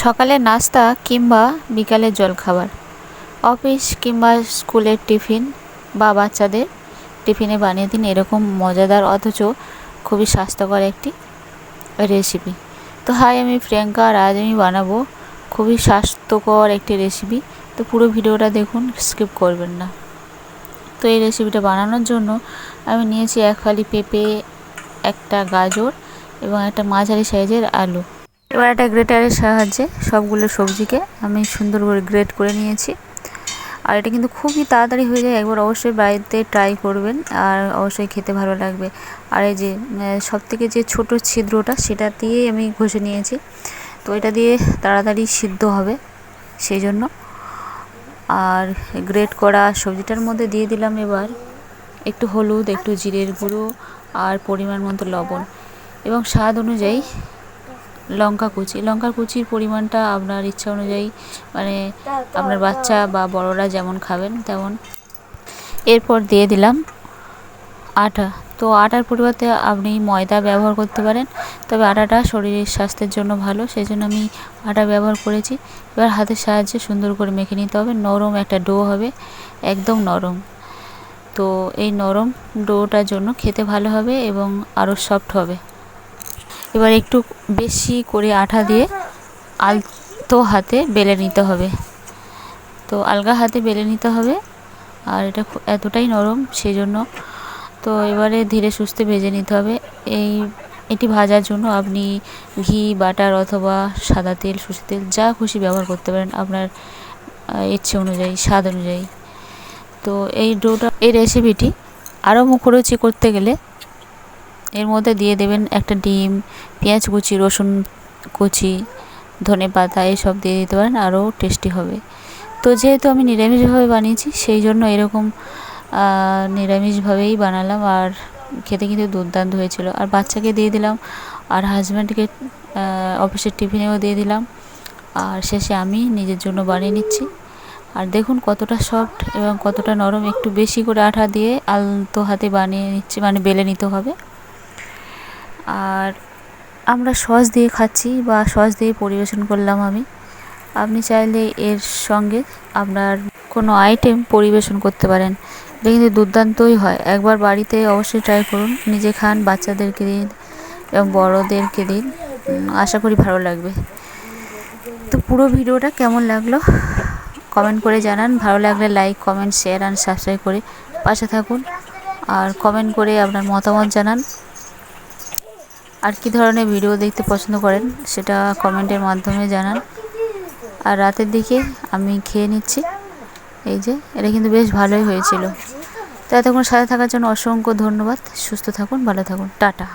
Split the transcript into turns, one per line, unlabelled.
সকালে নাস্তা কিংবা বিকালের জলখাবার, অফিস কিংবা স্কুলের টিফিন বা বাচ্চাদের টিফিনে বানিয়ে দিন এরকম মজাদার, অথচ খুবই স্বাস্থ্যকর একটি রেসিপি তো হাই আমি প্রিয়াঙ্কা আর আজ আমি বানাবো খুবই স্বাস্থ্যকর একটি রেসিপি তো পুরো ভিডিওটা দেখুন স্কিপ করবেন না। তো এই রেসিপিটা বানানোর জন্য আমি নিয়েছি এক ফালি পেঁপে, একটা গাজর এবং একটা মাঝারি সাইজের আলু। এবার একটা গ্রেটারের সাহায্যে সবগুলো সবজিকে আমি সুন্দর করে গ্রেট করে নিয়েছি। আর এটা কিন্তু খুবই তাড়াতাড়ি হয়ে যায়, একবার অবশ্যই বাড়িতে ট্রাই করবেন আর অবশ্যই খেতে ভালো লাগবে। আর এই যে সব থেকে যে ছোট ছিদ্রটা সেটা দিয়েই আমি ঘষে নিয়েছি। তো এটা দিয়ে তাড়াতাড়ি সিদ্ধ হবে সেই জন্য আর গ্রেট করা সবজিটার মধ্যে দিয়ে দিলাম এবার একটু হলুদ, একটু জিরের গুঁড়ো আর পরিমাণ মতো লবণ। এবং স্বাদ অনুযায়ী লঙ্কা কুচি। লঙ্কা কুচির পরিমাণটা আপনার ইচ্ছা অনুযায়ী মানে আপনার বাচ্চা বা বড়রা যেমন খাবেন তেমন। এরপর দিয়ে দিলাম আটা। তো আটার পরিবর্তে আপনি ময়দা ব্যবহার করতে পারেন, তবে আটাটা শরীরের স্বাস্থ্যের জন্য ভালো সেই জন্য আমি আটা ব্যবহার করেছি। এবার হাতের সাহায্যে সুন্দর করে মেখে নিতে হবে। নরম একটা ডো হবে, একদম নরম। তো এই নরম ডোটার জন্য খেতে ভালো হবে এবং আরও সফট হবে। এবার একটু বেশি করে আঠা দিয়ে আলতো হাতে বেলে নিতে হবে। তো আলগা হাতে বেলে নিতে হবে। আর এটা এতটাই নরম সেই জন্য তো এবারে ধীরে সুস্থে ভেজে নিতে হবে। এই, এটি ভাজার জন্য আপনি ঘি, বাটার অথবা সাদা তেল, সর্ষের তেল, যা খুশি ব্যবহার করতে পারেন আপনার ইচ্ছে অনুযায়ী, স্বাদ অনুযায়ী। তো এই ডোটা, এই রেসিপিটি আরও মুখরোচি করতে গেলে এর মধ্যে দিয়ে দেবেন একটা ডিম, পেঁয়াজ কুচি, রসুন কুচি, ধনে পাতা এইসব দিয়ে দিতে পারেন, আরও টেস্টি হবে। তো যেহেতু আমি নিরামিষভাবে বানিয়েছি, সেই জন্য এরকম নিরামিষভাবেই বানালাম। আর খেতে কিন্তু দুর্দান্ত হয়েছিল। আর বাচ্চাকে দিয়ে দিলাম, আর হাজব্যান্ডকে অফিসের টিফিনেও দিয়ে দিলাম। আর শেষে আমি নিজের জন্য বানিয়ে নিচ্ছি। আর দেখুন কতটা সফট এবং কতটা নরম, একটু বেশি করে আঠা দিয়ে আলতো হাতে বানিয়ে নিচ্ছি মানে বেলে নিতে হবে। আর আমরা সস দিয়ে খাচ্ছি বা সস দিয়ে পরিবেশন করলাম আমি। আপনি চাইলে এর সঙ্গে আপনার কোনো আইটেম পরিবেশন করতে পারেন। এটা কিন্তু দুর্দান্তই হয়। একবার বাড়িতে অবশ্যই ট্রাই করুন। নিজে খান, বাচ্চাদেরকে দিন এবং বড়োদেরকে দিন। আশা করি ভালো লাগবে। তো পুরো ভিডিওটা কেমন লাগল? কমেন্ট করে জানান। ভালো লাগলে like comment share and subscribe করে পাশে থাকুন। আর কমেন্ট করে আপনার মতামত জানান। আর কি ধরনের ভিডিও দেখতে পছন্দ করেন সেটা কমেন্টের মাধ্যমে জানান। আর রাতের দিকে আমি খেয়ে নিচ্ছি। এই যে, এটা কিন্তু বেশ ভালোই হয়েছিল। তো এতক্ষণ সাথে থাকার জন্য অসংখ্য ধন্যবাদ। সুস্থ থাকুন, ভালো থাকুন। টাটা।